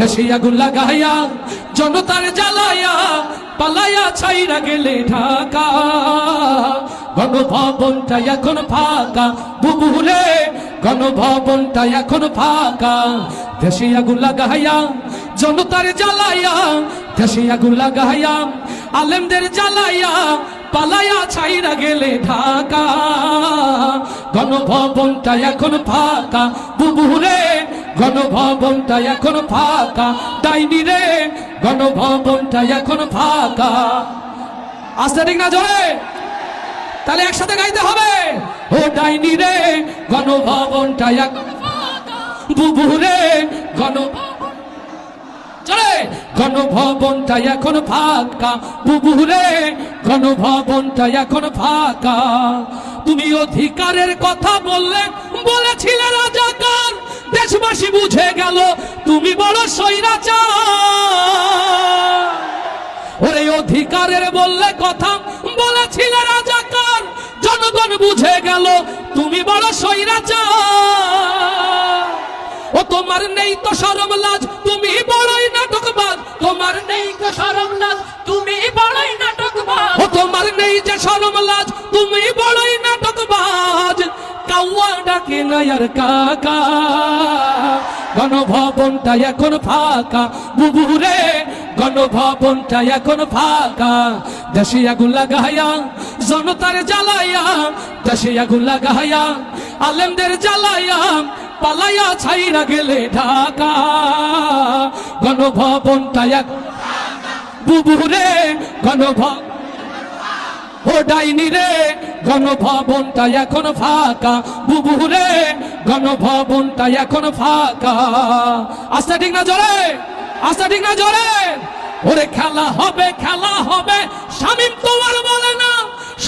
দেশে আগুন লাগাইয়া জনতার জ্বালাইয়া পালাইয়া ছাইরা গেলে ঢাকা। গণভবনটা এখন ফাঁকা বুবুরে গণভবনটা এখন ফাঁকা। দেশে আগুন লাগাইয়া জনতার জ্বালাইয়া দেশে আগুন লাগাইয়া আলেমদের জ্বালাইয়া পালাইয়া ছাইরা গেলে ঢাকা। গণভবনটা এখন ফাঁকা বুবুরে গণভবনটা এখন ফাঁকা। ডাইনি রে, গণভবনটা এখন ফাঁকা। আসতে ঠিক না জোরে? তাহলে একসাথে গাইতে হবে। ও ডাইনি রে, গণভবনটা এখন বুবুরে গণ চলে গণভবনটা এখন ফাঁকা। বুবুরে গণভবনটা এখন ফাঁকা। তুমি অধিকারের কথা বললে, বলেছিলে রাজাকার। দেশবাসী বুঝে গেল, তুমি বড় সৈরাচার ওরে অধিকারের বললে কথা, বলেছিলে রাজাকার। জনগণ বুঝে গেল, তুমি বড় সৈরাচার ও তোমার নেই তো সরম লাজ, তুমি কাউয়া ডাকে নায়ার কাকা। গণভবনটা এখন ফাঁকা। বুবুরে, গণভবনটা এখন ফাঁকা। দেশে আগুন লাগাইয়া, জনতার জ্বালাইয়া, দেশে আগুন লাগাইয়া, আলেমদের জ্বালাইয়া, পালাইয়া ছাইরা গেলে ঢাকা। গণভবনটা এখন বুবুরে গণভবন ও ডাইনি রে গণভবনটা এখন ফাঁকা। বুবু রে গণভবনটা এখন ফাঁকা। আস্তে ঠিক না জোরে? আস্তে ঠিক না জোরে? ওরে খেলা হবে খেলা হবে। শামিম তোমার বলে না,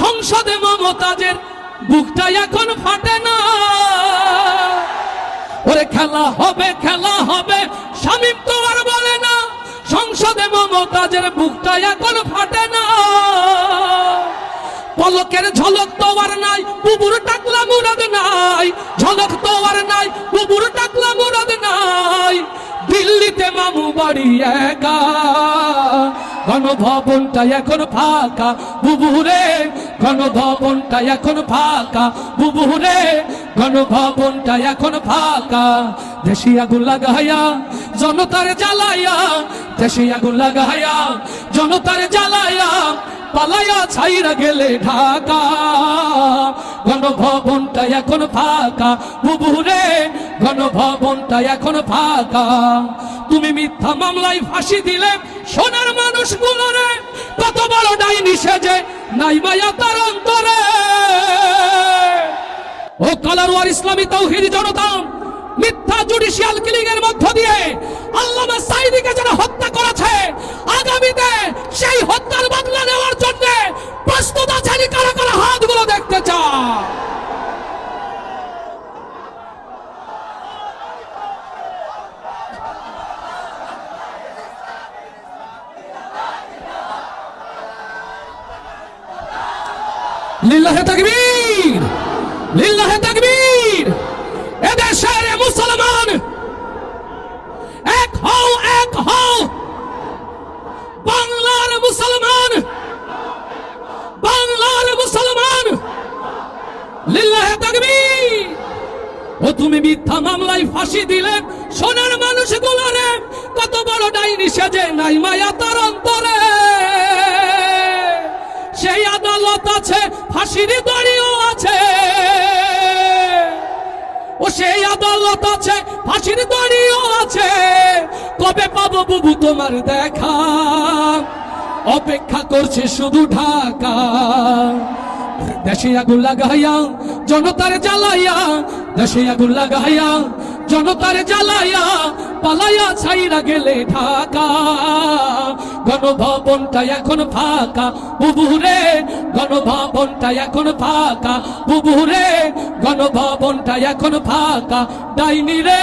সংসদে মমতাজের বুকটা এখন ফাটে না। ওরে খেলা হবে খেলা হবে। শামিম তোমার বলে না, সংসদে মমতাজের বুকটা এখন পলকের ঝলক তো আর নাই বুবুর টাকলা মুরাদ নাই। ঝলক তো আর নাই বুবুর টাকলা মুরাদ নাই। দিল্লিতে মামু বাড়ি একা। গণভবনটা এখন ফাঁকা, বুবুরে। গণভবনটা এখন ফাঁকা, বুবুরে। গণভবনটা এখন ফাঁকা। দেশি আগুন লাগাইয়া, জনতার জ্বালাইয়া, দেশি আগুন লাগাইয়া, জনতার জ্বালাইয়া ছাইরা গেলে ঢাকা। গণভবনটা এখন ফাঁকা। বুবুরে, গণভবনটা এখন ফাঁকা। তুমি মিথ্যা মামলায় ফাঁসি দিলে সোনার মানুষগুলো রে। কত বড় ডাইনি সেজে নাই মায়া তার অন্তরে। ও কালারওয়ার ইসলামী তৌহিদ জনতা, মিথ্যা জুডিশিয়াল কিলিং এর মধ্য দিয়ে আল্লামা সাইদিকে যারা হত্যা করেছে লিল্লাহে তাকবীর লিল্লাহে তাকবীর। এদেশের মুসলমান, এক হও এক হও। বাংলার মুসলমান বাংলার মুসলমান। লিল্লাহে তাকবীর। ও তুমি মিথ্যা মামলায় ফাঁসি দিলে, সোনার মানুষ গুলারে, কত বড় ডাইনি সেজে নাই মায়া তার অন্তরে। সেই আদালত আছে, ফাঁসির দড়িও আছে। ও সেই আদালত আছে, ফাঁসির দড়িও আছে। কবে পাবো বুবু তোমার দেখা? অপেক্ষা করছে শুধু ঢাকা। দেশে আগুন লাগাইয়া, জনতার জ্বালাইয়া, দেশে আগুন লাগাইয়া জনতার জ্বালায়া, পালায়া ছাইরা গেলে ঢাকা। গণভবনটা এখন ফাঁকা বুবুরে গণভবনটা এখন ফাঁকা বুবুরে গণভবনটা এখন ফাঁকা। ডাইনি রে।